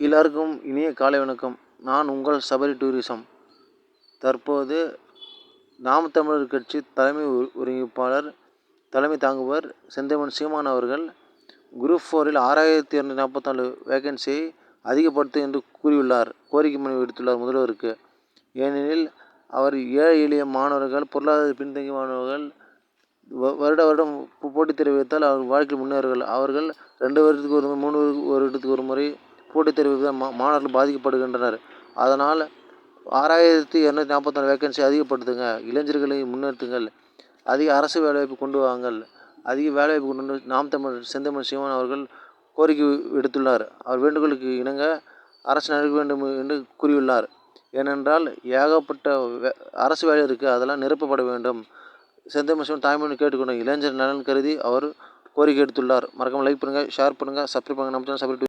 எல்லாருக்கும் இனிய காலை வணக்கம். நான் உங்கள் சபரி டூரிசம். தற்போது நாம் தமிழர் கட்சி தலைமை ஒரு- ஒருங்கிணைப்பாளர் தலைமை தாங்குவர் செந்தமன் சீமான் அவர்கள் குரூப் ஃபோரில் ஆறாயிரத்தி இரநூத்தி நாற்பத்தாலு வேகன்சியை அதிகப்படுத்து என்று கூறியுள்ளார். கோரிக்கை மனு விடுத்துள்ளார் முதல்வருக்கு. ஏனெனில் அவர் ஏழை எளிய மாணவர்கள் பொருளாதார பின்தங்கிய மாணவர்கள் வருட வருடம் போட்டித் தேர்வு வைத்தால் அவர் வாழ்க்கையில் முன்னேறுவார்கள். அவர்கள் ரெண்டு வருடத்துக்கு ஒரு முறை மூணு ஒரு வருடத்துக்கு ஒரு முறை போட்டித் தேர்வுக்கு மா மாணவர்கள் பாதிக்கப்படுகின்றனர். அதனால் ஆறாயிரத்தி இரநூத்தி நாற்பத்தாறு வேகன்சி அதிகப்படுத்துங்க. இளைஞர்களை முன்னேற்றுங்கள் அதிக அரசு வேலைவாய்ப்பு கொண்டு வாங்கள். அதிக வேலைவாய்ப்பு கொண்டு வந்து நாம் தமிழ் செந்தமிழ் சீமான் அவர்கள் கோரிக்கை விடுத்துள்ளார். அவர் வேண்டுகோளுக்கு இணங்க அரசு நடக்க வேண்டும் என்று கூறியுள்ளார். ஏனென்றால் ஏகப்பட்ட வே அரசு வேலை இருக்குது அதெல்லாம் நிரப்பப்பட வேண்டும். செந்தமிழ் சீமான் தாய்மொழி கேட்டுக்கொண்ட இளைஞர் நலன் கருதி அவர் கோரிக்கை எடுத்துள்ளார். மறக்காமல் லைக் பண்ணுங்கள் ஷேர் பண்ணுங்கள் சப்ஸ்கிரைப் பண்ணுங்கள் நம்ம சப்ஸ்கிரைப்